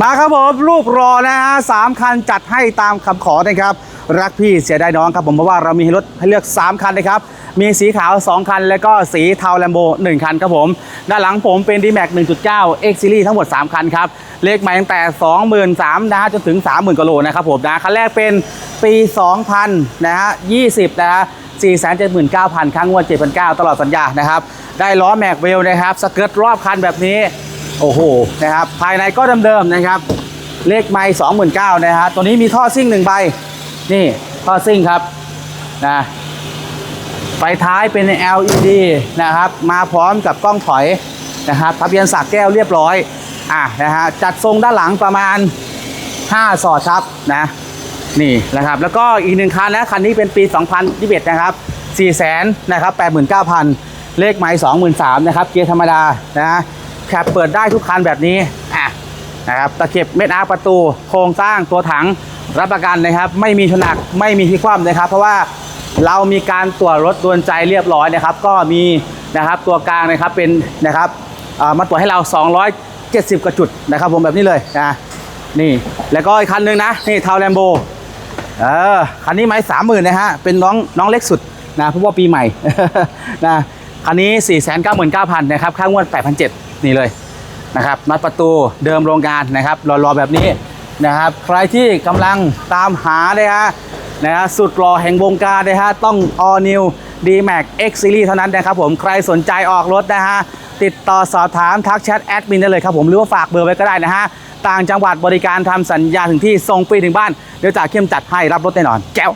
มาครับผมรูปรอนะฮะสามคันจัดให้ตามคำขอนะครับ รักพี่เสียดายน้องครับผมเพราะว่าเรามีให้รถให้เลือก 3 คันนะครับ มีสีขาว 2 คัน แล้วก็สีเทาแลมโบ 1 คันครับผม ด้านหลังผมเป็น d m a x 1.9 X Series ทั้งหมด 3 คันครับ เลขใหม่ตั้งแต่ 23,000นะฮะจนถึง 30,000กิโลนะครับผมนะคันแรกเป็นปี 2000นะฮะ20นะฮะ479,000ครั้งงวด7,900ตลอดสัญญานะครับได้ล้อแม็กเวลนะครับสเกิร์ตรอบคันแบบนี้ โอ้โหนะครับภายในก็เดิมๆนะครับ เลขไม้สองหมื่นเก้านะฮะตัวนี้มีท่อซิ่งหนึ่งใบ นี่ท่อซิ่งครับนะไฟท้ายเป็น LED นะครับ มาพร้อมกับกล้องถอยนะครับทะเบียนสักแก้วเรียบร้อยอะนะฮะจัดทรงด้านหลังประมาณ 5 สอดครับนะนี่นะครับ แล้วก็อีกหนึ่งคันนะคันนี้เป็นปี 2021 นะครับ4 0 0 0 0นะครับ89,000 เลขไม้23,000 นะครับ เกียร์ธรรมดานะ แคปเปิดได้ทุกคันแบบนี้อะนะครับตะเข็บเม็ดอาร์ประตู โครงสร้างตัวถังรับประกันนะครับ ไม่มีชนักไม่มีที่คว่ำนะครับ เพราะว่าเรามีการตรวจรถดวนใจเรียบร้อยนะครับ ก็มีนะครับตัวกลางนะครับเป็นนะครับมาตรวจให้เรา 270กว่าจุดนะครับ ผมแบบนี้เลยนะนี่แล้วก็อีกคันนึงนะนี่เทาแลมโบเออคันนี้ไหมสามหมื่นนะฮะเป็นน้องน้องเล็กสุดนะเพราะว่าปีใหม่นะคันนี้ 4 9 9 0 0 0นะครับค่างวด8,700 นี่เลยนะครับนัดประตูเดิมโรงงานนะครับรอๆแบบนี้นะครับ ใครที่กำลังตามหาเลยฮะนะฮะสุดรอแห่งวงการเลยฮะต้อง All New D Max X Series เท่านั้นนะครับผมใครสนใจออกรถนะฮะติดต่อสอบถามทักแชทแอดมินได้เลยครับผมหรือว่าฝากเบอร์ไว้ก็ได้นะฮะต่างจังหวัดบริการทำสัญญาถึงที่ส่งฟรีถึงบ้าน เดี๋ยวจ่าเข้มจัดให้รับรถแน่นอนแก้ว